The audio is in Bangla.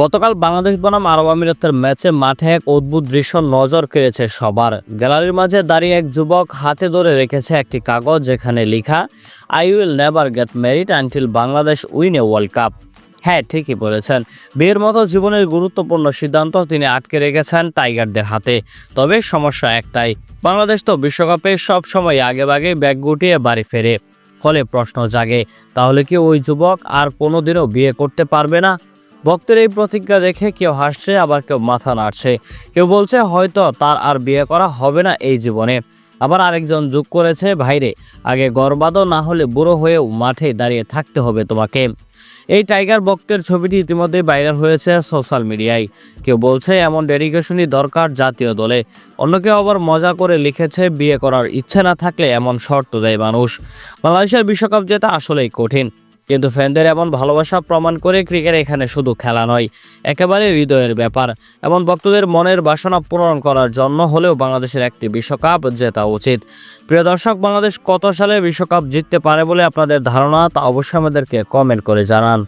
গতকাল বাংলাদেশ বনাম আরব আমিরাতের ম্যাচে মাঠে এক অদ্ভুত দৃশ্য নজর কেড়েছে সবার। গ্যালারির মাঝে দাঁড়িয়ে এক যুবক হাতে ধরে রেখেছে একটি কাগজ যেখানে লেখা I will never get married until Bangladesh win a world cup হ্যাঁ ঠিকই বলেছেন। বিয়ের মতো জীবনের গুরুত্বপূর্ণ সিদ্ধান্ত তিনি আটকে রেখেছেন টাইগারদের হাতে। তবে সমস্যা একটাই, বাংলাদেশ তো বিশ্বকাপে সব সময় আগেভাগে ব্যাগ গুটিয়ে বাড়ি ফেরে। ফলে প্রশ্ন জাগে, তাহলে কি ওই যুবক আর কোনোদিনও বিয়ে করতে পারবে না? ভক্তের এই প্রতিজ্ঞা দেখে কেউ হাসছে, আবার কেউ মাথা নাড়ছে। কেউ বলছে, হয়তো তার আর বিয়ে করা হবে না এই জীবনে। আবার আরেকজন যোগ করেছে, ভাইরে, আগে গর্বাদও না হলে বুড়ো হয়েও মাঠে দাঁড়িয়ে থাকতে হবে তোমাকে। এই টাইগার বক্তের ছবিটি ইতিমধ্যে ভাইরাল হয়েছে সোশ্যাল মিডিয়ায়। কেউ বলছে, এমন ডেডিকেশনই দরকার জাতীয় দলে। অন্য কেউ আবার মজা করে লিখেছে, বিয়ে করার ইচ্ছে না থাকলে এমন শর্ত দেয় মানুষ। বাংলাদেশের বিশ্বকাপ জেতা আসলেই কঠিন। কিন্তু ফ্যানদের এমন ভালোবাসা প্রমাণ করে ক্রিকেট এখানে শুধু খেলা নয়, একেবারে হৃদয়ের ব্যাপার। এমন ভক্তদের মনের বাসনা পূরণ করার জন্য হলেও বাংলাদেশের একটি বিশ্বকাপ জেতা উচিত। প্রিয় দর্শক, বাংলাদেশ কত সালে বিশ্বকাপ জিততে পারে বলে আপনাদের ধারণা তা অবশ্যই আমাদেরকে কমেন্ট করে জানান।